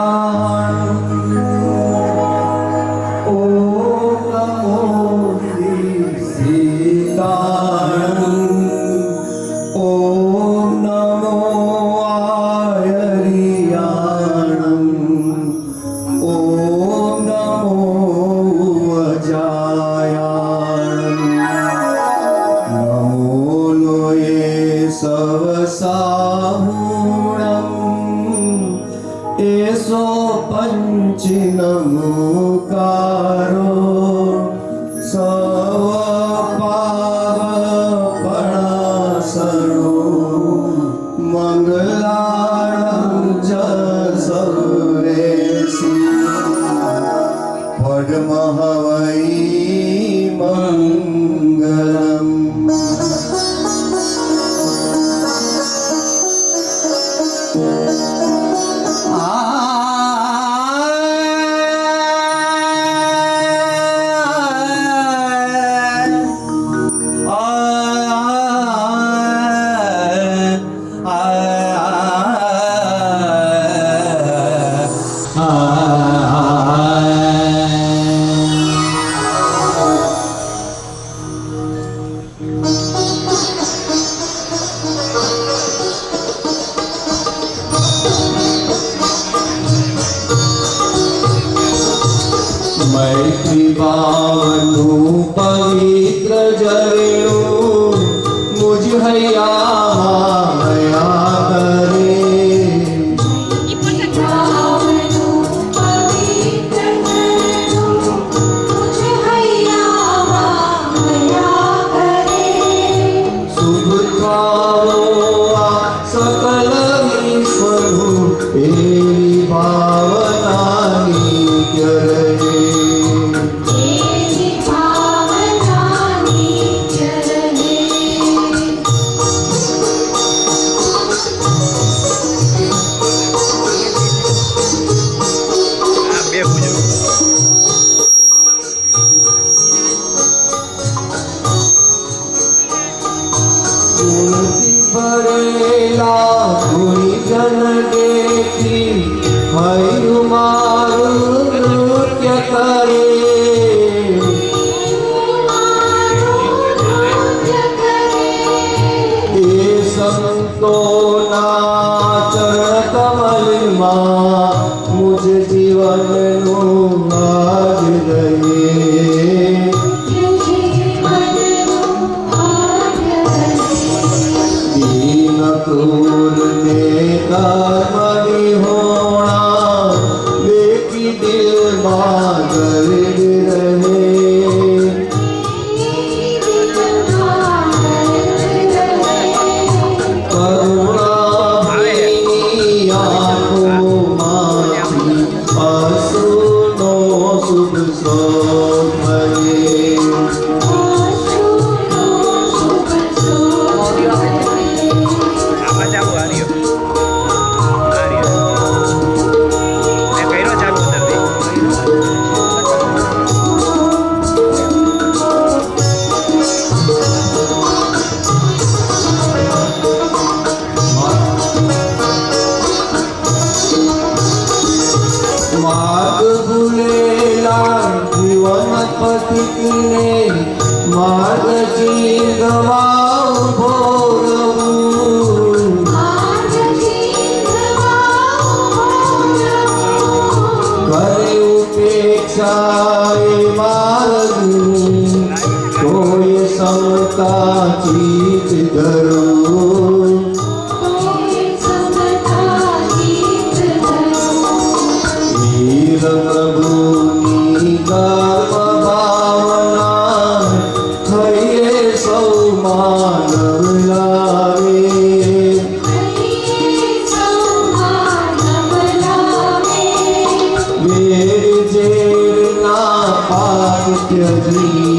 heart. મહાવ பாவன் આપને માર્ગ જીવવા ઊભો કરે ઉપેક્ષા માર્ગ કોઈ સમતા ચીજ ધરો Lord,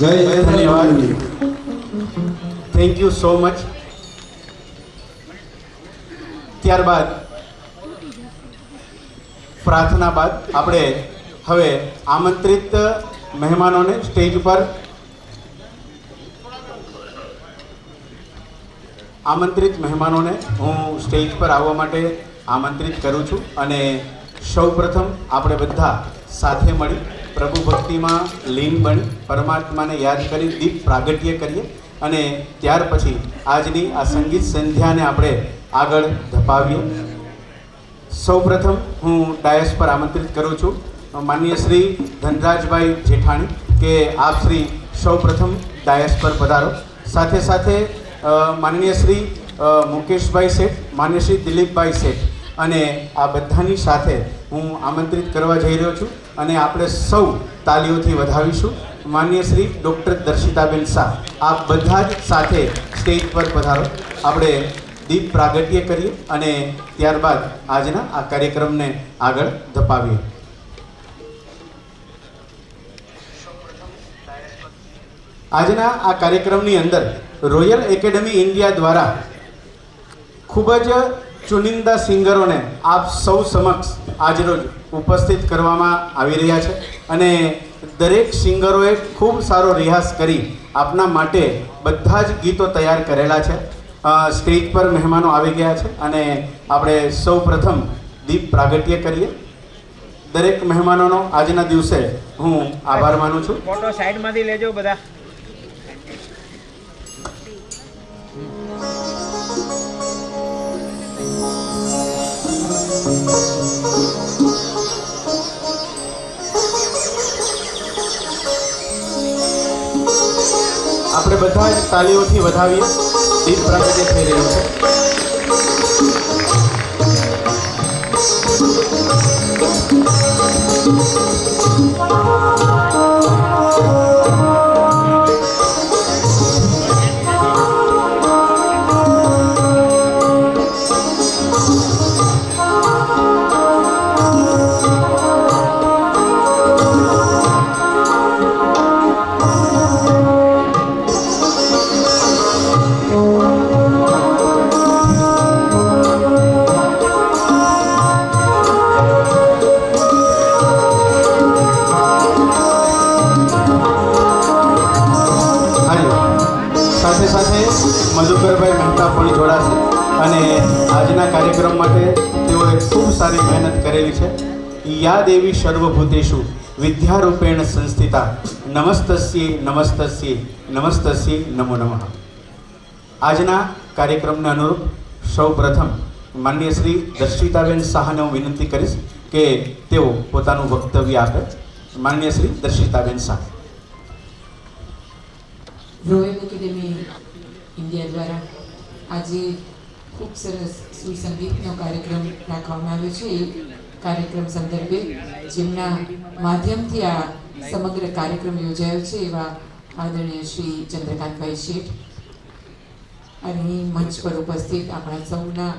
જય ધન્યવાદ. થેન્ક યુ સો મચ ત્યારબાદ પ્રાર્થના બાદ આપણે હવે આમંત્રિત મહેમાનોને સ્ટેજ પર આમંત્રિત મહેમાનોને હું સ્ટેજ પર આવવા માટે આમંત્રિત કરું છું અને સૌપ્રથમ આપણે બધા સાથે મળી પ્રભુ ભક્તિમાં લીન બની, પરમાત્માને યાદ કરી દીપ પ્રાગટ્ય કરીએ અને ત્યાર પછી આજની આ સંગીત સંધ્યાને આપણે આગળ ધપાવીએ. સૌપ્રથમ હું ડાયસ પર આમંત્રિત કરું છું. માનનીય શ્રી ધનરાજભાઈ જેઠાણી કે આપ શ્રી સૌપ્રથમ ડાયસ પર પધારો. સાથે સાથે માનનીય શ્રી મુકેશભાઈ શેઠ માન્ય શ્રી દિલીપભાઈ શેઠ અને આ બધાની સાથે હું આમંત્રિત કરવા જઈ રહ્યો છું. અને આપણે સૌ તાલીઓથી વધાવીશું. માન્ય શ્રી ડૉક્ટર દર્શિતાબેન શાહ, આપ બધા જ સાથે સ્ટેજ પર પધારો. આપણે દીપ પ્રાગટ્ય કરીએ અને ત્યારબાદ આજના આ કાર્યક્રમને આગળ ધપાવીએ. આજના આ કાર્યક્રમની અંદર રોયલ એકેડમી ઇન્ડિયા દ્વારા ખૂબ જ ચુનિંદા સિંગરોને આપ સૌ સમક્ષ આજરોજ ઉપસ્થિત કરવામાં આવી રહ્યા છે અને દરેક સિંગરોએ ખૂબ સારો રિયાઝ કરી આપના માટે બધા જ ગીતો તૈયાર કરેલા છે. સ્ટેજ પર મહેમાનો આવી ગયા છે અને આપણે સૌ પ્રથમ દીપ પ્રાગટ્ય કરીએ. દરેક મહેમાનોનો આજના દિવસે હું આભાર માનું છું. ફોટો સાઈડમાંથી લેજો બધા. આપણે બધા જ તાલીઓથી વધાવીએ દીપ પ્રાગટ્ય થઈ રહ્યું છે. ખૂબ મહેનત કરેલી છે. યા દેવી સર્વભૂતેશુ વિદ્યારૂપેણ સંસ્થિતા. નમસ્તસ્યે નમસ્તસ્યે નમસ્તસ્યે, નમો નમઃ. આજના કાર્યક્રમને અનુરૂપ સૌ પ્રથમ માનનીય શ્રી દર્શિતાબેન શાહને હું વિનંતી કરીશ કે તેઓ પોતાનું વક્તવ્ય આપે. માનનીય Shri Darshitaben Shah. Royal Academy India દ્વારા આજે ખૂબ સરસ સુસંગીતનો કાર્યક્રમ રાખવામાં આવ્યો છે. એ કાર્યક્રમ સંદર્ભે જેમના માધ્યમથી આ સમગ્ર કાર્યક્રમ યોજાયો છે એવા આદરણીય શ્રી ચંદ્રકાંતભાઈ શેઠ. અને મંચ પર ઉપસ્થિત આપણા સૌના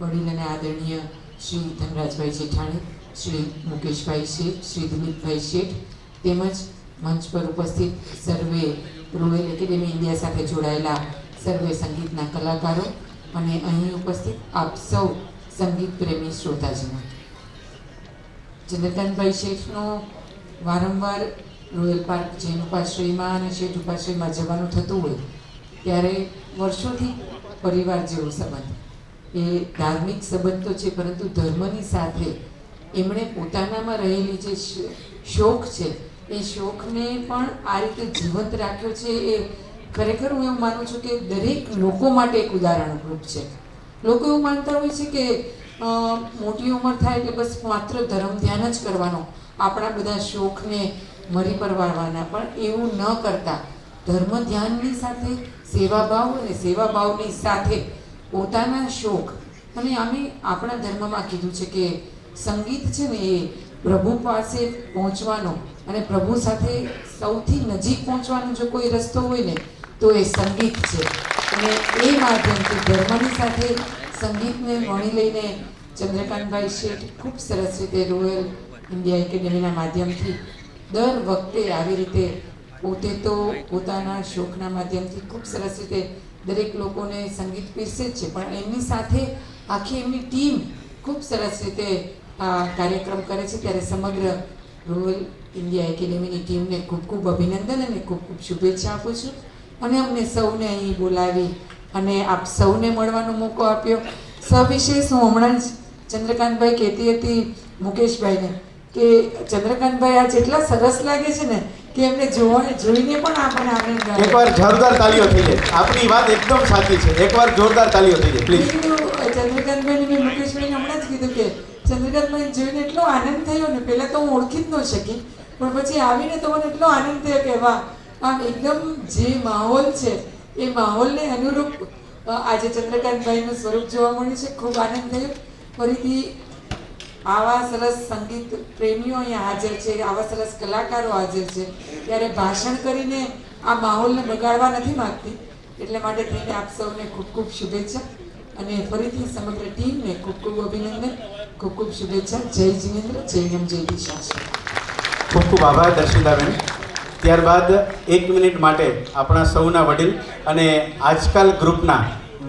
વડીલ અને આદરણીય શ્રી ધનરાજભાઈ જેઠાણી, શ્રી મુકેશભાઈ શેઠ, શ્રી દિલીપભાઈ શેઠ તેમજ મંચ પર ઉપસ્થિત સર્વે રોયલ એકેડેમી ઇન્ડિયા સાથે જોડાયેલા સર્વે સંગીતના કલાકારો અને અહીં ઉપસ્થિત આપ સૌ સંગીત પ્રેમી શ્રોતાજનો. ચંદ્રકાંતભાઈ શેઠનો વારંવાર રોયલ પાર્ક જૈન ઉપાશ્રયમાં અને શેઠ ઉપાશ્રયમાં જવાનું થતું હોય, ત્યારે વર્ષોથી પરિવાર જેવો સંબંધ. એ ધાર્મિક સંબંધ તો છે, પરંતુ ધર્મની સાથે એમણે પોતાનામાં રહેલી જે શોખ છે, એ શોખને પણ આ રીતે જીવંત રાખ્યો છે, એ ખરેખર હું એવું માનું છું કે દરેક લોકો માટે એક ઉદાહરણરૂપ છે. લોકો એવું માનતા હોય છે કે મોટી ઉંમર થાય એટલે બસ માત્ર ધર્મ ધ્યાન જ કરવાનો. આપણા બધા શોખને મરી પરવારવાના. પણ એવું ન કરતા. ધર્મ ધ્યાનની સાથે સેવાભાવ અને સેવાભાવની સાથે પોતાના શોખ. અને અમે આપણા ધર્મમાં કીધું છે કે સંગીત છે ને એ પ્રભુ પાસે પહોંચવાનો અને પ્રભુ સાથે સૌથી નજીક પહોંચવાનો જો કોઈ રસ્તો હોય ને, તો એ સંગીત છે. અને એ માધ્યમથી ધર્મની સાથે સંગીતને વણી લઈને ચંદ્રકાંતભાઈ શેઠ ખૂબ સરસ રીતે રોયલ ઇન્ડિયા એકેડેમીના માધ્યમથી દર વખતે આવી રીતે પોતે તો પોતાના શોખના માધ્યમથી ખૂબ સરસ રીતે દરેક લોકોને સંગીત પીરસે જ છે. પણ એમની સાથે આખી એમની ટીમ ખૂબ સરસ રીતે આ કાર્યક્રમ કરે છે ત્યારે સમગ્ર રૂરલ ઇન્ડિયા એકેડેમીની ટીમને ખૂબ ખૂબ અભિનંદન અને ખૂબ ખૂબ શુભેચ્છા આપું છું. અને અમને સૌને અહીં બોલાવી અને આપ સૌને મળવાનો મોકો આપ્યો. સવિશેષ હું હમણાં જ ચંદ્રકાંતભાઈ કહેતી હતી મુકેશભાઈને કે ચંદ્રકાંતભાઈ આ જેટલા સરસ લાગે છે ને કે એમને જોવા જોઈને પણ આપણને આનંદ એકવાર જોરદાર તાળીઓ થઈ જાય. આપની વાત એકદમ સાચી છે. એકવાર જોરદાર તાળીઓ થઈ જાય પ્લીઝ ચંદ્રકાંતભાઈને મેં મુકેશભાઈને હમણાં જ કીધું કે ચંદ્રકાંતભાઈ જોઈને એટલો આનંદ થયો ને, પહેલાં તો હું ઓળખી જ ન શકી, પણ પછી આવીને તો મને એટલો આનંદ થયો કે વાહ આ એકદમ જે માહોલ છે, એ માહોલને અનુરૂપ આજે ચંદ્રકાંતભાઈનું સ્વરૂપ જોવા મળ્યું છે, ખૂબ આનંદ થયો. ફરીથી આવા સરસ સંગીત પ્રેમીઓ અહીંયા હાજર છે, આવા સરસ કલાકારો હાજર છે, ત્યારે ભાષણ કરીને આ માહોલને બગાડવા નથી માગતી. એટલે માટે થઈને આપ સૌને ખૂબ ખૂબ શુભેચ્છા અને ફરીથી સમગ્ર ટીમને ખૂબ ખૂબ અભિનંદન. ખૂબ ખૂબ શુભેચ્છા. જય જીવેન્દ્ર જય યમ જય દિશા ખૂબ ખૂબ આભાર દર્શિતાબેન ત્યારબાદ એક મિનિટ માટે આપણા સૌના વડીલ અને આજકાલ ગ્રુપના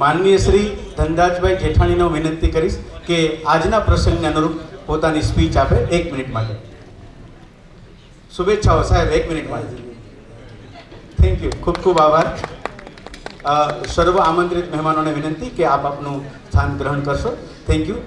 માનનીય શ્રી ધનરાજભાઈ જેઠાણીનો વિનંતી કરીશ કે આજના પ્રસંગને અનુરૂપ પોતાની સ્પીચ આપે એક મિનિટ માટે. શુભેચ્છાઓ, સાહેબ, એક મિનિટ માટે. થેન્ક યુ ખૂબ ખૂબ આભાર. સર્વ આમંત્રિત મહેમાનોને વિનંતી કે આપ આપનું સ્થાન ગ્રહણ કરશો. Thank you